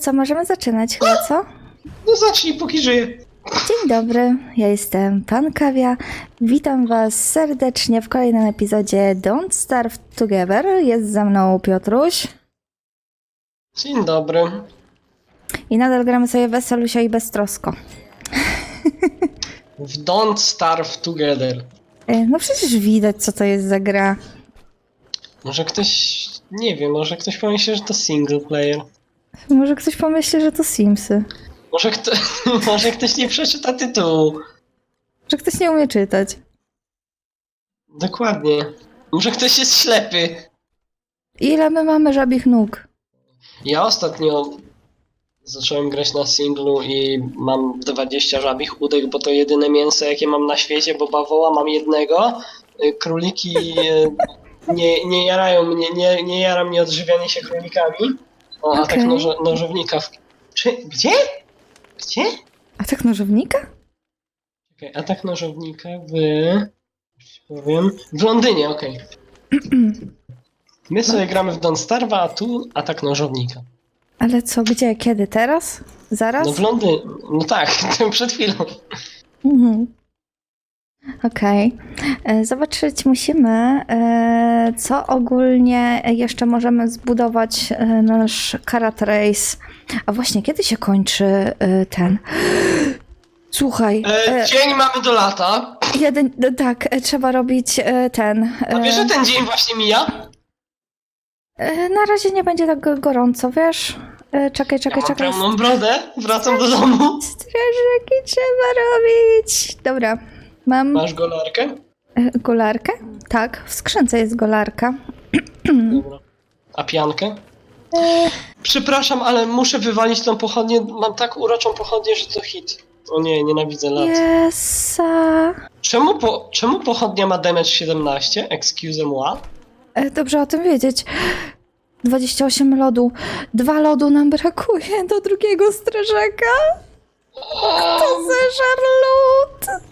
Co, możemy zaczynać chyba, co? No zacznij, póki żyję. Dzień dobry, ja jestem Pan Kawia. Witam Was serdecznie w kolejnym epizodzie Don't Starve Together. Jest ze mną Piotruś Dzień dobry. i nadal gramy sobie weselusio i beztrosko. W Don't Starve Together. E, No przecież widać, co to jest za gra. Może ktoś, nie wiem, może ktoś pomyśli, że to single player. Może ktoś pomyśli, że to Simsy. Może, kto, może ktoś nie przeczyta tytułu. Że ktoś nie umie czytać. Dokładnie. Może ktoś jest ślepy. Ile my mamy żabich nóg? Ja ostatnio zacząłem grać na singlu i mam 20 żabich udek, bo to jedyne mięso, jakie mam na świecie, bo bawoła mam jednego. Y, Króliki y, nie, nie jarają mnie, nie, nie jara mnie odżywianie się królikami. O, a Okej. tak noże, nożownika w... Czy, gdzie? Gdzie? A tak nożownika? Czekaj, atak nożownika w... już ci powiem... W Londynie, okej. My sobie gramy w Don't Starve, a tu atak nożownika. Ale co, gdzie, kiedy, teraz? Zaraz? No w Londynie, no tak, przed chwilą. Mhm. Okej. E, Zobaczyć musimy, e, co ogólnie jeszcze możemy zbudować e, nasz karat race. A właśnie, kiedy się kończy e, ten? Słuchaj, E, e, dzień mamy do lata. jeden, e, tak, e, trzeba robić e, ten. A wiesz, e, że ten dzień właśnie mija? e, Na razie nie będzie tak gorąco, wiesz? E, Czekaj, Ja czekaj, mam czekaj. brodę, wracam do domu. Strażaki trzeba robić. Dobra, mam Masz golarkę? e, golarkę? Tak, w skrzynce jest golarka. Dobra. A piankę? Przepraszam, ale muszę wywalić tą pochodnię. Mam tak uroczą pochodnię, że to hit. O nie, nienawidzę lat. Jesa. Czemu, po, czemu pochodnia ma damage 17? Excuse moi. E, Dobrze o tym wiedzieć. 28 lodu. Dwa lodu nam brakuje do drugiego strażaka. To zeżar lód.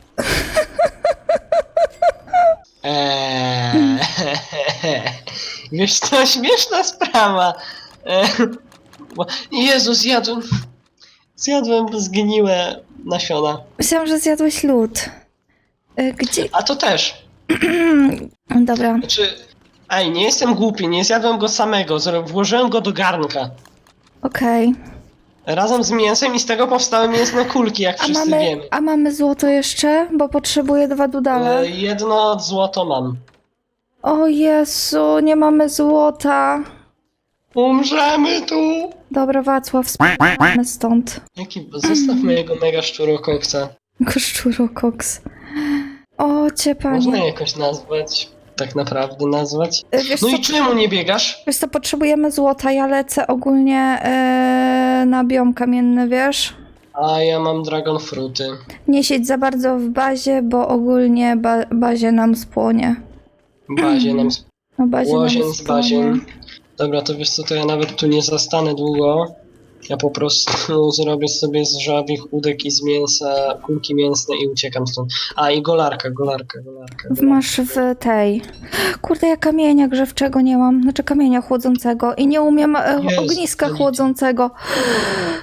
Eee, wiesz co, śmieszna sprawa. Eee, bo- Jezu, zjadłem. Zjadłem zgniłe nasiona. Myślałam, że zjadłeś lód. E, Gdzie? A to też. Dobra. Znaczy, ej, nie jestem głupi, nie zjadłem go samego, zro- włożyłem go do garnka. Okej. Razem z mięsem i z tego powstały mięsne kulki, jak A wszyscy mamy, wiemy. a mamy złoto jeszcze? Bo potrzebuję dwa dudale. E, jedno złoto mam. O Jezu, nie mamy złota. Umrzemy tu! Dobra, Wacław, sp***my stąd. Jaki, zestaw mojego mega szczurokoksa. Koszczurokoks. O, cię Można panie. jakoś nazwać, tak naprawdę nazwać. E, Wiesz No co, i czemu nie biegasz? wiesz co, potrzebujemy złota, ja lecę ogólnie e, na biom kamienny, wiesz? A ja mam dragon fruity. Nie siedź za bardzo w bazie, bo ogólnie ba bazie nam spłonie. Bazie nam No, bazie nam Łozien z spłonie. baziem. Dobra, to wiesz co, to ja nawet tu nie zastanę długo. Ja po prostu zrobię sobie z żabich udek i z mięsa kulki mięsne i uciekam stąd. A i golarka, golarka, golarka. W- Masz w tej. Kurde, ja kamienia grzewczego nie mam. Znaczy kamienia chłodzącego. I nie umiem e, Jest, ogniska to nic. chłodzącego.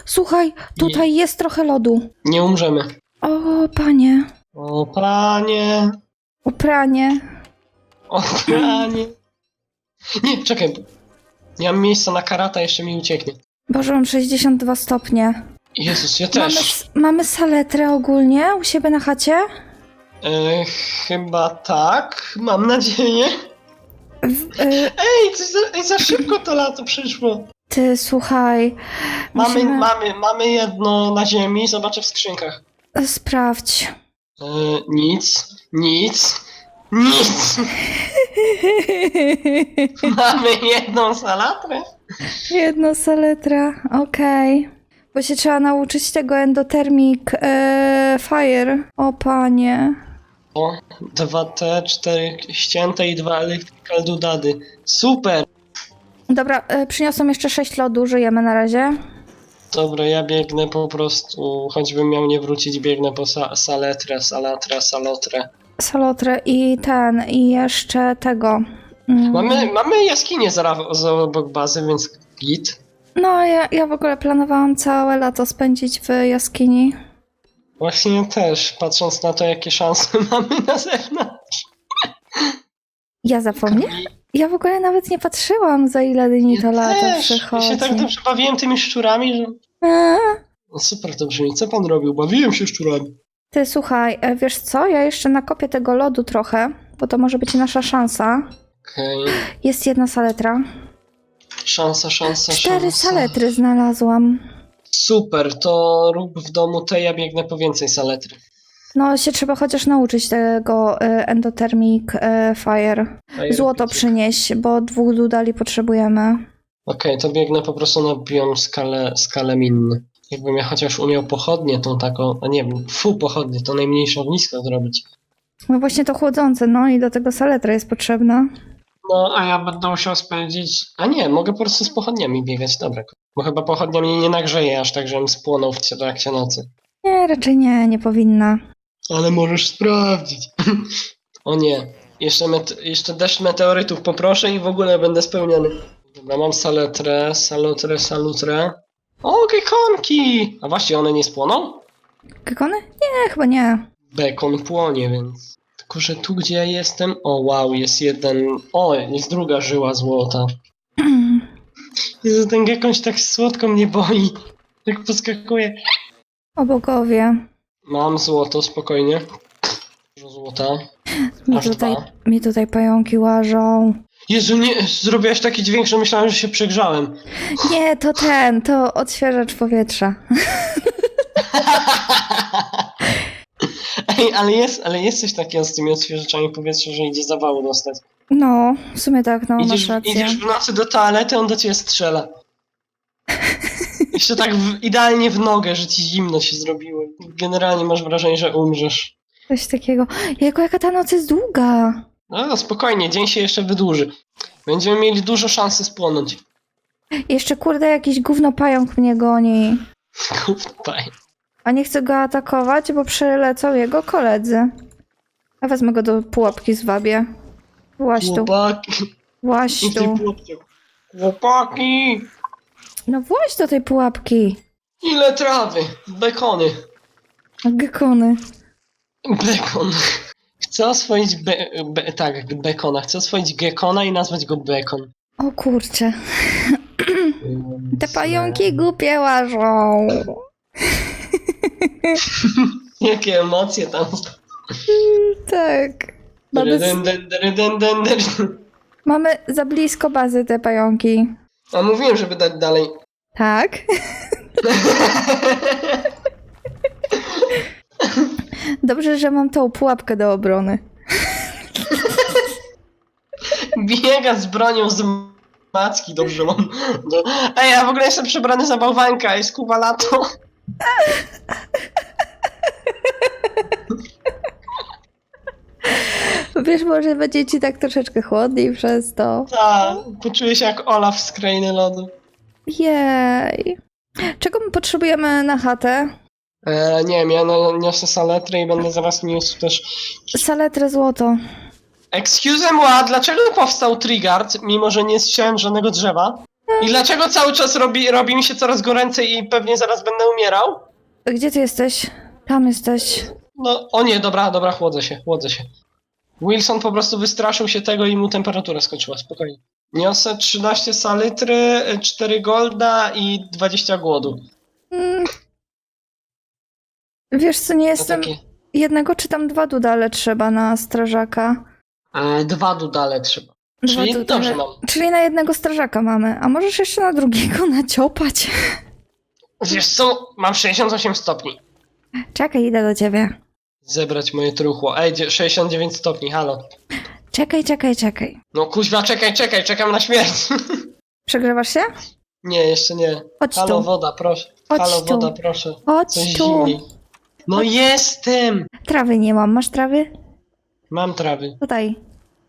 Słuchaj, tutaj jest trochę lodu. Nie umrzemy. O, panie. O pranie, O, pranie. o pranie. Nie, czekaj. Nie mam miejsca na karata, jeszcze mi ucieknie. Boże, mam 62 stopnie. Jezus, ja Mamy, też. s- mamy saletrę ogólnie u siebie na chacie? E, chyba tak, mam nadzieję. W, e, Ej, coś za, ej, za szybko to lato przyszło. ty, słuchaj. Mamy, musimy- mamy, mamy jedno na ziemi, zobaczę w skrzynkach. Sprawdź. E, nic, nic, nic. Mamy jedną salatrę. Jedno saletra, okej. Bo się trzeba nauczyć tego endothermic e, fire. O panie. O, dwa te, cztery ścięte i dwa electrical dudady. Super. Dobra, e, przyniosłem jeszcze 6 lodu, żyjemy na razie. Dobra, ja biegnę po prostu, choćbym miał nie wrócić, biegnę po sa saletrę, salatrę, salotrę. Salotrę i ten, i jeszcze tego. Mm, Mamy, mamy jaskinię za obok bazy, więc git. No, ja, ja w ogóle planowałam całe lato spędzić w jaskini. Właśnie ja też, patrząc na to, jakie szanse mamy na zewnątrz. Ja zapomniałam? Ja w ogóle nawet nie patrzyłam, za ile dni to lato też. Ja przychodzi. się tak dobrze bawiłem tymi szczurami, że... Eee. No super to brzmi. Co pan robił? Bawiłem się szczurami. Ty słuchaj, e, wiesz co? Ja jeszcze nakopię tego lodu trochę, bo to może być nasza szansa. Okej. Jest jedna saletra. Szansa, szansa, Cztery szansa. saletry znalazłam. Super, to rób w domu te, ja biegnę po więcej saletry. No, się trzeba chociaż nauczyć tego e, endothermic e, fire. A ja Złoto robię- przynieść, bo dwóch dudali potrzebujemy. Okej, to biegnę po prostu na biom skalę, skalę minny. Jakbym ja chociaż umiał pochodnie tą taką, a nie wiem, fu pochodnie, to najmniejsze ognisko zrobić. No właśnie to chłodzące, no i do tego saletra jest potrzebna. No, a ja będę musiał spędzić... A nie, mogę po prostu z pochodniami biegać, dobra. Bo chyba pochodnia mnie nie nagrzeje aż tak, żebym spłonął w trakcie nocy. Nie, raczej nie, nie powinna. Ale możesz sprawdzić. o nie, jeszcze, met- jeszcze deszcz meteorytów poproszę i w ogóle będę spełniony. Dobra, mam saletrę, salotrę, salutrę. O, gekonki! A właśnie, one nie spłoną? Gekony? Nie, chyba nie. Bekon płonie, więc... Tylko, że tu gdzie ja jestem... O, wow, jest jeden... O, jest druga żyła złota. Jezu, ten gekon się tak słodko mnie boi. Jak poskakuje. O bogowie. Mam złoto, spokojnie. Dużo złota. Mi Aż tutaj, dwa. mi tutaj pająki łażą. Jezu, nie, zrobiłaś taki dźwięk, że myślałem, że się przegrzałem. Nie, to ten, to odświeżacz powietrza. Ej, ale jest, ale jest coś takiego z tymi odświeżaczami powietrza, że idzie zawału dostać. No, w sumie tak, no, masz idziesz, rację. idziesz w nocy do toalety, on do ciebie strzela. Jeszcze tak w, idealnie w nogę, że ci zimno się zrobiło. Generalnie masz wrażenie, że umrzesz. Coś takiego. Jego, jaka ta noc jest długa. No spokojnie, dzień się jeszcze wydłuży. Będziemy mieli dużo szansy spłonąć. Jeszcze kurde jakiś gówno pająk mnie goni. A nie chcę go atakować, bo przylecą jego koledzy. Ja wezmę go do pułapki zwabię. Właś tu, Chłopaki. właś tu. Chłopaki! No właś do tej pułapki. Ile trawy! Bekony! Gekony. Bekon. Chcę oswoić be, be, tak, bekona. Chcę oswoić gekona i nazwać go bekon. O kurcze. Te pająki głupie łażą. Jakie emocje tam. Tak. Mamy, dyn. mamy za blisko bazy te pająki. A mówiłem, żeby dać dalej. Tak? Dobrze, że mam tą pułapkę do obrony. Biega z bronią z macki, dobrze mam. Ej, ja w ogóle jestem przebrany za bałwanka, jest kuba lato. Wiesz, może będzie ci tak troszeczkę chłodniej przez to. Tak, poczuję się jak Olaf z Krainy Lodu. Jej. Czego my potrzebujemy na chatę? E, nie wiem, ja no, niosę saletrę i będę zaraz niósł też... Saletrę złoto. Excuse moi, dlaczego powstał Trigard, mimo że nie zsiałem żadnego drzewa? I dlaczego cały czas robi, robi mi się coraz goręcej i pewnie zaraz będę umierał? Gdzie ty jesteś? Tam jesteś. No, o nie, dobra, dobra, chłodzę się, chłodzę się. Wilson po prostu wystraszył się tego i mu temperatura skoczyła, spokojnie. Niosę 13 salitry, 4 golda i 20 głodu. Mm. Wiesz co, nie jestem... takie... Jednego czy tam dwa dudale trzeba na strażaka. E, dwa dudale trzeba. Dwa Czyli dudale. dobrze mam. Czyli na jednego strażaka mamy. A możesz jeszcze na drugiego naciopać? Wiesz co, mam 68 stopni. Czekaj, idę do ciebie. Zebrać moje truchło. Ej, dzie- 69 stopni, halo. Czekaj, czekaj, czekaj. No kuźwa, czekaj, czekaj, czekam na śmierć. Przegrzewasz się? nie, jeszcze nie. Chodź Halo, tu. woda, proszę. Chodź Halo, tu. woda, proszę. Chodź Coś tu. zimniej. No jestem! Trawy nie mam. Masz trawy? Mam trawy. Tutaj.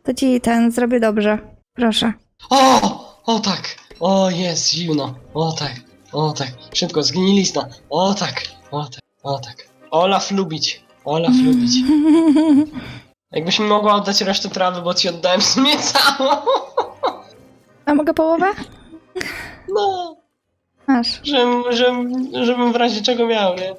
To ci ten zrobię dobrze. Proszę. O! O tak! O jest, zimno. O tak, o tak. Szybko, zgnilizna. O tak, o tak, o tak. Olaf lubić. Olaf lubić. Jakbyś mi mogła oddać resztę trawy, bo ci oddałem w sumie całą. A mogę połowę? No. Masz. Żebym, żebym, żebym w razie czego miał, nie?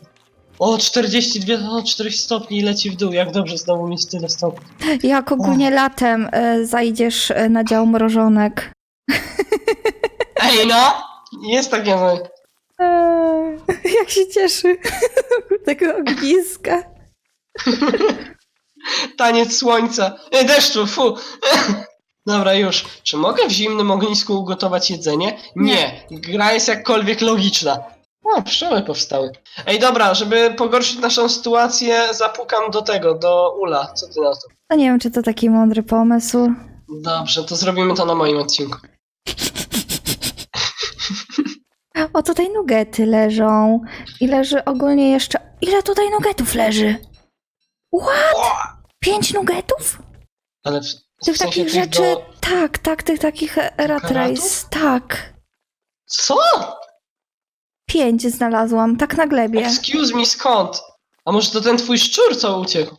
O, 42, o, 40 stopni i leci w dół. Jak dobrze znowu mieć tyle stopni. Jak ogólnie latem e, zajdziesz e, na dział mrożonek. Ej, no! Jest takie, no. Eee, jak się cieszy tego ogniska. Taniec słońca. E, deszczu, fu. Dobra, już. Czy mogę w zimnym ognisku ugotować jedzenie? Nie. Gra jest jakkolwiek logiczna. O, pszczoły powstały. Ej, dobra, żeby pogorszyć naszą sytuację, zapukam do tego, do Ula. Co ty na to? No nie wiem, czy to taki mądry pomysł. Dobrze, to zrobimy to na moim odcinku. O, tutaj nugety leżą. I leży ogólnie jeszcze... Ile tutaj nugetów leży? What? Pięć nugetów? Ale w, w Tych sensie takich rzeczy... do... Tak, tak, tych takich e, rat race. Tak. Co? Pięć znalazłam, tak na glebie. Excuse me, skąd? A może to ten twój szczur, co uciekł?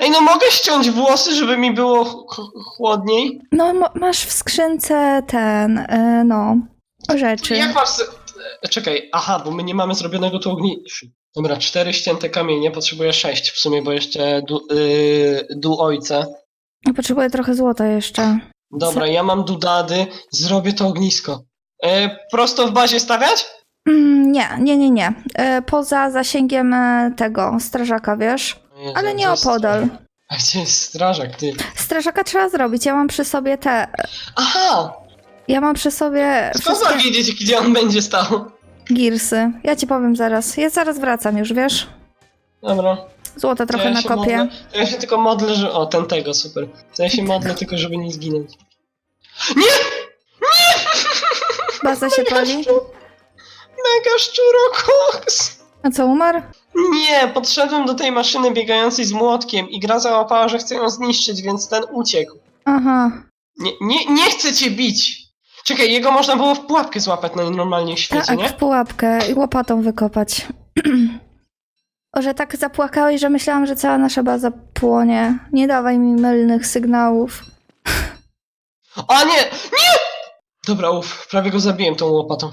Ej, no mogę ściąć włosy, żeby mi było ch- ch- chłodniej? No, masz w skrzynce ten, e, no, rzeczy. Jak masz... se- e, Czekaj, aha, bo my nie mamy zrobionego tu ogni... Dobra, cztery ścięte kamienie, potrzebuję sześć w sumie, bo jeszcze du, yy, du ojca. Potrzebuję trochę złota jeszcze. Dobra, ja mam dudady, zrobię to ognisko. E, prosto w bazie stawiać? Mm, nie, nie, nie, nie. E, poza zasięgiem e, tego strażaka, wiesz? Jezu, Ale nie opodal. A gdzie jest strażak, ty? Strażaka trzeba zrobić. Ja mam przy sobie te. Aha! Ja mam przy sobie Skąd mam wszystkie wiedzieć, gdzie on będzie stał? girsy. Ja ci powiem zaraz. Ja zaraz wracam już, wiesz? Dobra. Złota trochę ja się nakopię. modlę- To ja się tylko modlę, że... O, ten tego, super. To ja się modlę tylko, żeby nie zginąć. Nie! Baza się pali. Mega szczurokoks! A co, umarł? Nie, podszedłem do tej maszyny biegającej z młotkiem i gra załapała, że chce ją zniszczyć, więc ten uciekł. Aha. Nie, nie, nie chcę cię bić! Czekaj, jego można było w pułapkę złapać na normalnie w świecie, Tak, nie? w pułapkę i łopatą wykopać. o, że tak zapłakałeś, że myślałam, że cała nasza baza płonie. Nie dawaj mi mylnych sygnałów. O nie! Nie! Dobra, uff, prawie go zabiłem tą łopatą.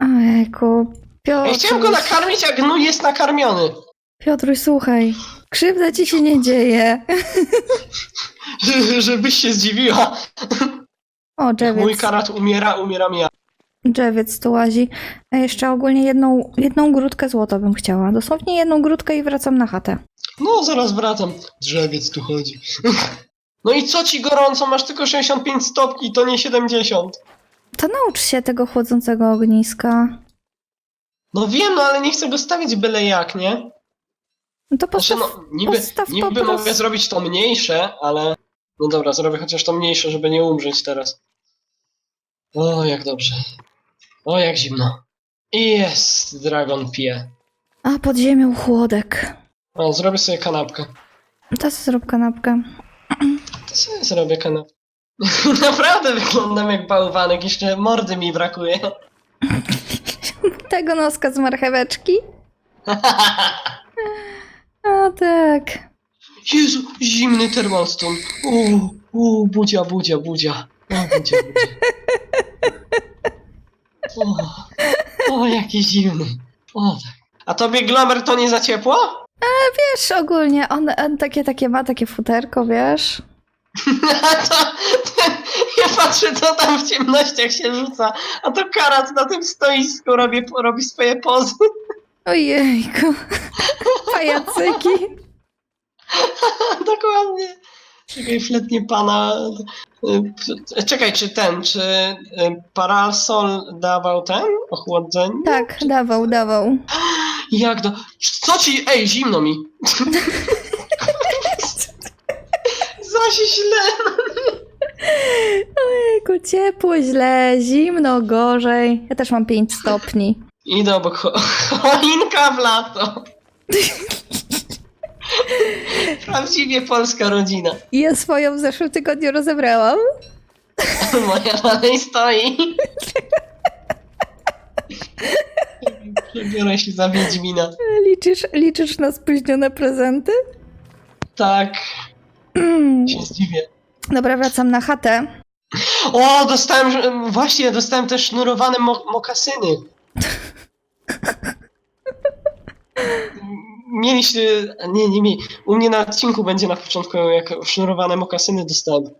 Ojejku. Ej, chciałem go nakarmić, a gnój jest nakarmiony. Piotruś, słuchaj. Krzywda ci się nie dzieje. Żebyś się zdziwiła. O, Mój drzewiec. karat umiera, umieram ja. Drzewiec tu łazi. A jeszcze ogólnie jedną, jedną grudkę złota bym chciała. Dosłownie jedną grudkę i wracam na chatę. No, zaraz wracam. Drzewiec tu chodzi. No i co ci gorąco? Masz tylko 65 stopni, to nie 70. To naucz się tego chłodzącego ogniska. No wiem, no ale nie chcę go stawić byle jak, nie? No to Znaczy, postaw... no, niby, postaw po niby prostu. mogę zrobić to mniejsze, ale... No dobra, zrobię chociaż to mniejsze, żeby nie umrzeć teraz. O, jak dobrze. O, jak zimno. I jest, Dragon pije. A, pod ziemią chłodek. O, zrobię sobie kanapkę. To zrób kanapkę. To sobie zrobię kanapkę. Naprawdę wyglądam jak bałwanek, jeszcze mordy mi brakuje. Tego noska z marcheweczki? O tak. Jezu, zimny termostum. Uuu, uuu, budzia, budzia, budzia. O, budzia, budzia. O, o, jaki zimny. O, tak. A tobie Glomer to nie za ciepło? Wiesz, ogólnie on, on takie, takie ma, takie futerko, wiesz? A to, ja patrzę, co tam w ciemnościach się rzuca, a to karat na tym stoisku robi, robi swoje pozy. Ojejku. Pajacyki. Dokładnie. Czekaj, fletnie pana. Y, Czekaj, czy ten, czy y, parasol dawał ten ochłodzenie? Tak, dawał, dawał. Jak do. Co ci. Ej, zimno mi. Zaś źle. Ojejku, ciepło, źle, zimno, gorzej. Ja też mam 5 stopni. Idę obok cho- choinka w lato. Prawdziwie polska rodzina. I ja swoją w zeszłym tygodniu rozebrałam. Moja dalej stoi. Przebiorę się za Wiedźmina. Liczysz, liczysz na spóźnione prezenty? Tak. się zdziwię. Dobra, wracam na chatę. O, dostałem, właśnie, dostałem też sznurowane mo mokasyny. Mieliście, nie, nie mi. U mnie na odcinku będzie na początku, jak sznurowane mokasyny dostałem.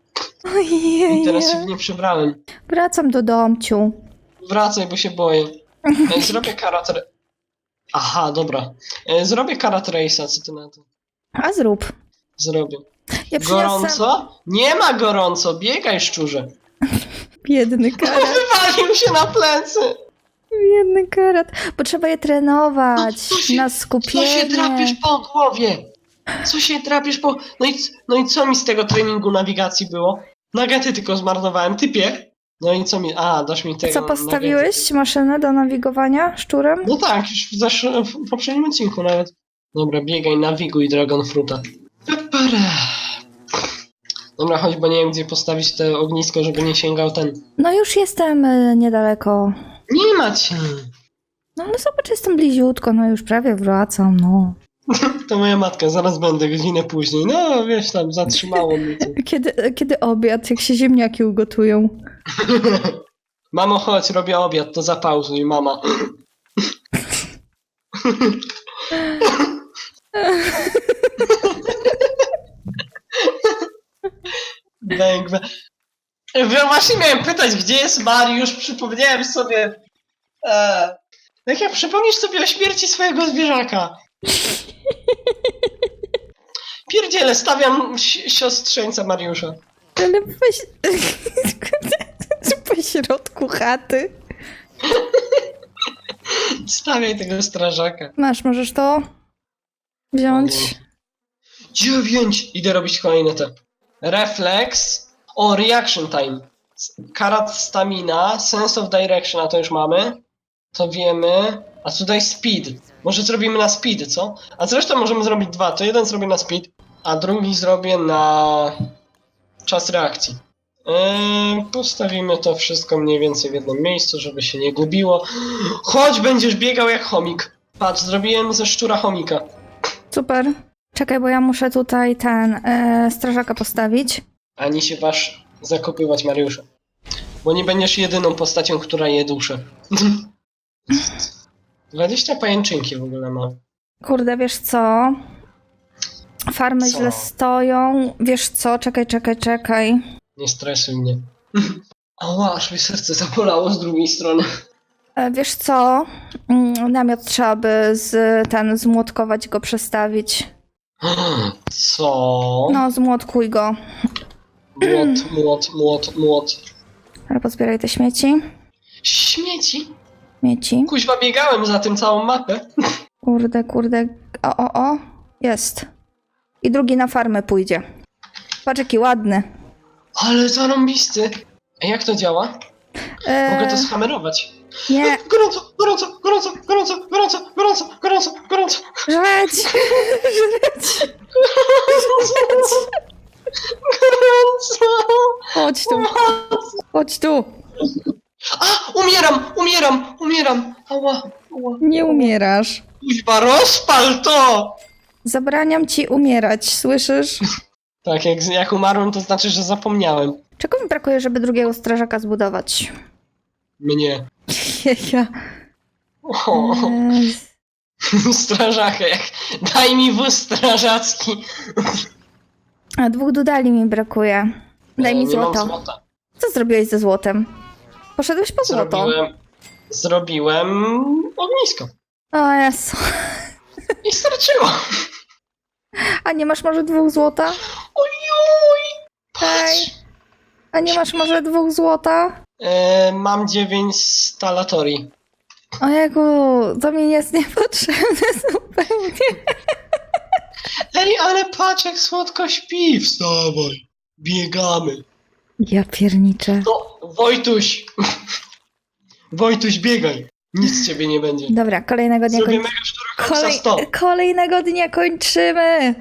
Ojej. I teraz się w nie przebrałem. Wracam do domciu. Wracaj, bo się boję. E, Zrobię karat... Ra- Aha, dobra. E, Zrobię karat race'a, co ty na to? A zrób. Zrobię. Ja przyniosę... Gorąco? Nie ma gorąco, biegaj szczurze. Biedny karat. Wywalił się na plecy. Biedny karat. Bo trzeba je trenować. Co się- na Co skupienie. się drapiesz po głowie? Co się drapiesz po... No i, no i co mi z tego treningu nawigacji było? Nagety tylko zmarnowałem, typie. No i co mi... A, dasz mi tego... Co postawiłeś? Maszynę do nawigowania szczurem? No tak, już w, zesz- w poprzednim odcinku nawet. Dobra, biegaj, nawiguj Dragon Fruta. Dobra, chodź, bo nie wiem gdzie postawić te ognisko, żeby nie sięgał ten... No już jestem y, niedaleko. Nie ma cię! No, no zobacz, jestem bliziutko, no już prawie wracam, no. To moja matka, zaraz będę, godzinę później. No, wiesz tam, zatrzymało mnie to. Kiedy, kiedy obiad, jak się ziemniaki ugotują? Mamo, chodź, robię obiad, to zapauzuj, mama. Ja właśnie miałem pytać, gdzie jest Mariusz, przypomniałem sobie... E, jak jak przypomnisz sobie o śmierci swojego zwierzaka. Pierdziele, stawiam si- siostrzeńca Mariusza. Ale weź... po środku chaty. Stawiaj tego strażaka. Masz, możesz to wziąć? Dziewięć! Idę robić kolejne te. Reflex. O, reaction time. Karat stamina, sense of direction, a to już mamy. To wiemy. A tutaj speed. Może zrobimy na speed, co? A zresztą możemy zrobić dwa. To jeden zrobię na speed, a drugi zrobię na czas reakcji. Eee, postawimy to wszystko mniej więcej w jednym miejscu, żeby się nie gubiło. Chodź, będziesz biegał jak chomik. Patrz, zrobiłem ze szczura chomika. Super. Czekaj, bo ja muszę tutaj ten e, strażaka postawić. ani się wasz zakopywać, Mariusza. Bo nie będziesz jedyną postacią, która je duszę. 20 pajęczynki w ogóle mam. Kurde, wiesz co? Farmy Co? źle stoją. Wiesz co? Czekaj, czekaj, czekaj. Nie stresuj mnie. Ała, aż mi serce zabolało z drugiej strony. E, wiesz co? Mm, Namiot trzeba by z, ten zmłotkować go, przestawić. Co? No, zmłotkuj go. Młot, młot, młot, młot. Ale pozbieraj te śmieci. Śmieci? Śmieci. Kuźwa, biegałem za tym całą mapę. Kurde, kurde. O, o, o. Jest. I drugi na farmę pójdzie. Patrz, jaki ładny. Ale zarąbisty. A jak to działa? Mogę E, to skamerować. Nie, Gorąco, gorąco, gorąco, gorąco, gorąco, gorąco, gorąco, gorąco. żreć! żreć! Gorąco! Chodź tu. Chodź tu. A! Umieram! Umieram! Umieram! Ała! Ała! Nie umierasz. Kuźba, rozpal to! Zabraniam ci umierać, słyszysz? Tak, jak, jak umarłem, to znaczy, że zapomniałem. Czego mi brakuje, żeby drugiego strażaka zbudować? Mnie. Ja. O, strażakę, jak... Daj mi wóz strażacki. A dwóch dudali mi brakuje. Daj mi nie mam złoto. złota. Co zrobiłeś ze złotem? Poszedłeś po złoto. Zrobiłem... Zrobiłem ognisko. O Jezu. I starczyło. A nie masz może dwóch złota? Ojuj! Hej. A nie masz może dwóch złota? E, mam dziewięć stalatori. Ojegu, to mi jest niepotrzebne zupełnie. Ej, ale patrz jak słodko śpi. Wstawaj. Biegamy. Ja pierniczę. No, Wojtuś! Wojtuś, biegaj! Nic z ciebie nie będzie. Dobra, kolejnego dnia Zrobię kończymy. mega Kolej... 100. Kolejnego dnia kończymy.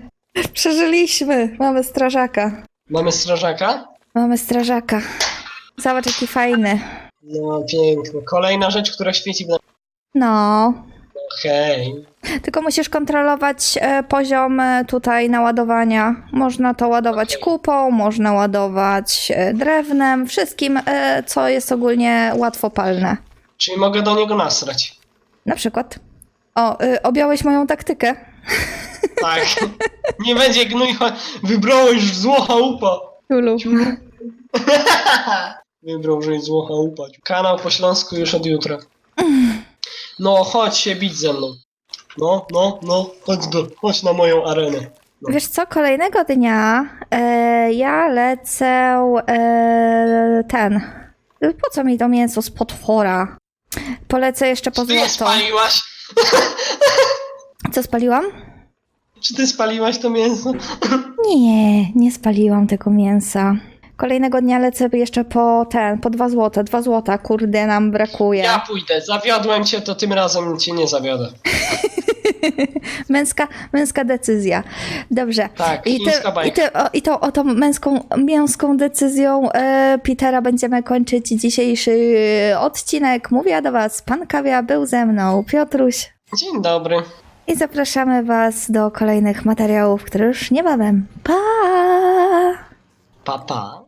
Przeżyliśmy. Mamy strażaka. Mamy strażaka? Mamy strażaka. Zobacz, jaki fajny. No, pięknie. Kolejna rzecz, która świeci w... No. Hej. Tylko musisz kontrolować e, poziom e, tutaj naładowania. Można to ładować Okej. kupą, można ładować e, drewnem, wszystkim, e, co jest ogólnie łatwopalne. Czyli mogę do niego nasrać. Na przykład. O, y, objąłeś moją taktykę. Tak. Nie będzie gnój, cho- wybrałeś zło chałupa. Lulu. Wybrał, że jest zło chałupa. Kanał po śląsku już od jutra. No, chodź się bić ze mną. No, no, no, chodź do, chodź na moją arenę. Wiesz co, kolejnego dnia e, ja lecę e, ten. Po co mi to mięso z potwora? Polecę jeszcze po Czy ty je złoto. spaliłaś? Co spaliłam? Czy ty spaliłaś to mięso? Nie, nie spaliłam tego mięsa. Kolejnego dnia lecę jeszcze po ten, po dwa złote. Dwa złota, kurde, nam brakuje. Ja pójdę, zawiodłem cię, to tym razem cię nie zawiodę. Męska, męska decyzja. Dobrze. Tak, I, ty, i, ty, o, I tą oto męską, męską decyzją e, Petera będziemy kończyć dzisiejszy odcinek. Mówiła do Was Pan Kawia, był ze mną Piotruś Dzień dobry. i zapraszamy Was do kolejnych materiałów, które już niebawem. Pa! Pa, pa.